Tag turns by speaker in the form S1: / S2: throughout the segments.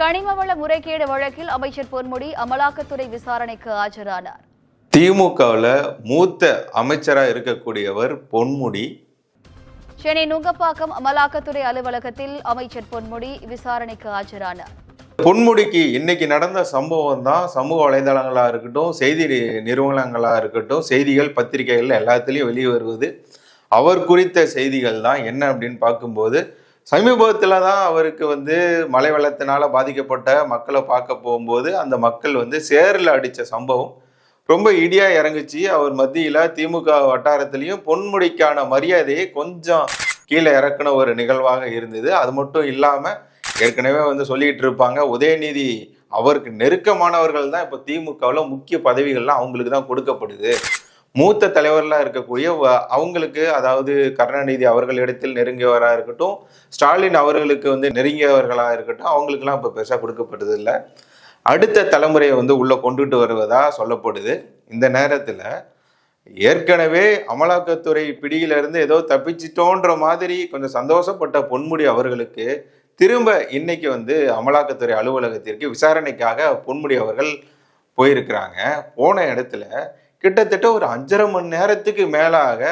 S1: கனிமவள முறைகேடு வழக்கில் அமைச்சர் பொன்முடி அமலாக்கத்துறை விசாரணைக்கு ஆஜரானார்.
S2: திமுகவில் மூத்த அமைச்சராக இருக்கக்கூடியவர் பொன்முடி.
S1: சென்னை நுங்கப்பாக்கம் அமலாக்கத்துறை அலுவலகத்தில் அமைச்சர் பொன்முடி விசாரணைக்கு ஆஜரானார்.
S2: பொன்முடிக்கு இன்னைக்கு நடந்த சம்பவம் தான் சமூக வலைதளங்களா இருக்கட்டும் செய்தி நிறுவனங்களா இருக்கட்டும் செய்திகள் பத்திரிகைகள் எல்லாத்துலேயும் வெளியே வருவது அவர் குறித்த செய்திகள் தான் என்ன அப்படின்னு பார்க்கும்போது சமீபத்தில் தான் அவருக்கு வந்து மழை வெள்ளத்தினால் பாதிக்கப்பட்ட மக்களை பார்க்க போகும்போது அந்த மக்கள் வந்து சேரில் அடித்த சம்பவம் ரொம்ப இடியாக இறங்குச்சு. அவர் மத்தியில் திமுக வட்டாரத்திலையும் பொன்முடிக்கான மரியாதையை கொஞ்சம் கீழே இறக்குன ஒரு நிகழ்வாக இருந்தது. அது மட்டும் இல்லாமல் ஏற்கனவே வந்து சொல்லிக்கிட்டு இருப்பாங்க உதயநிதி அவருக்கு நெருக்கமானவர்கள் தான் இப்போ திமுகவில் முக்கிய பதவிகள்லாம் அவங்களுக்கு தான் கொடுக்கப்படுது. மூத்த தலைவர்களாக இருக்கக்கூடிய வ- அவங்களுக்கு அதாவது கருணாநிதி அவர்களிடத்தில் நெருங்கியவராக இருக்கட்டும் ஸ்டாலின் அவர்களுக்கு வந்து நெருங்கியவர்களாக இருக்கட்டும் அவங்களுக்குலாம் இப்போ பெருசாக கொடுக்கப்பட்டதில்லை இல்லை. அடுத்த தலைமுறையை வந்து உள்ளே கொண்டுட்டு வருவதாக சொல்லப்படுது. இந்த நேரத்தில் ஏற்கனவே அமலாக்கத்துறை பிடியிலிருந்து ஏதோ தப்பிச்சிட்டோன்ற மாதிரி கொஞ்சம் சந்தோஷப்பட்ட பொன்முடி அவர்களுக்கு திரும்ப இன்னைக்கு வந்து அமலாக்கத்துறை அலுவலகத்திற்கு விசாரணைக்காக பொன்முடி அவர்கள் போயிருக்கிறாங்க. போன இடத்துல கிட்டத்தட்ட ஒரு அஞ்சரை மணி நேரத்துக்கு மேலாக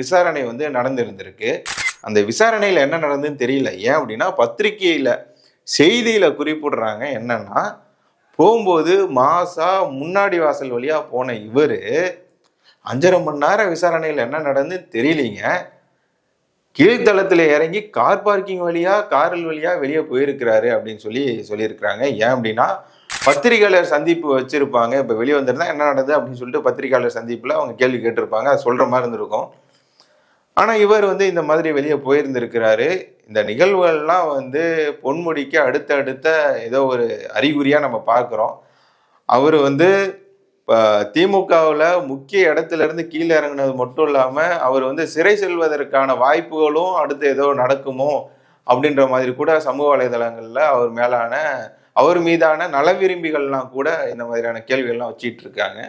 S2: விசாரணை வந்து நடந்திருந்திருக்கு. அந்த விசாரணையில் என்ன நடந்ததுன்னு தெரியல. ஏன் அப்படின்னா பத்திரிகையில் செய்தியில் குறிப்பிடுறாங்க என்னன்னா போகும்போது மாசா முன்னாடி வாசல் வழியாக போன இவர் அஞ்சரை மணி நேரம் விசாரணையில் என்ன நடந்துன்னு தெரியலீங்க. கீழ்த்தளத்தில் இறங்கி கார் பார்க்கிங் வழியாக காரில் வழியாக வெளியே போயிருக்கிறாரு அப்படின்னு சொல்லி சொல்லியிருக்கிறாங்க. ஏன் அப்படின்னா பத்திரிகையாளர் சந்திப்பு வச்சிருப்பாங்க. இப்போ வெளியே வந்திருந்தா என்ன நடந்தது அப்படின்னு சொல்லிட்டு பத்திரிகையாளர் சந்திப்பில் அவங்க கேள்வி கேட்டிருப்பாங்க. அது சொல்கிற மாதிரி இருந்திருக்கும். ஆனால் இவர் வந்து இந்த மாதிரி வெளியே போயிருந்திருக்கிறாரு. இந்த நிகழ்வுகள்லாம் வந்து பொன்முடிக்கு அடுத்த அடுத்த ஏதோ ஒரு அறிகுறியாக நம்ம பார்க்குறோம். அவர் வந்து இப்போ திமுகவில் முக்கிய இடத்துலேருந்து கீழே இறங்குனது மட்டும் இல்லாமல் அவர் வந்து சிறை செல்வதற்கான வாய்ப்புகளும் அடுத்து ஏதோ நடக்குமோ அப்படின்ற மாதிரி கூட சமூக வலைதளங்களில் அவர் மேலான அவர் மீதான நலவிரும்பிகள்லாம் கூட இந்த மாதிரியான கேள்விகள்லாம் வச்சிட்டு இருக்காங்க.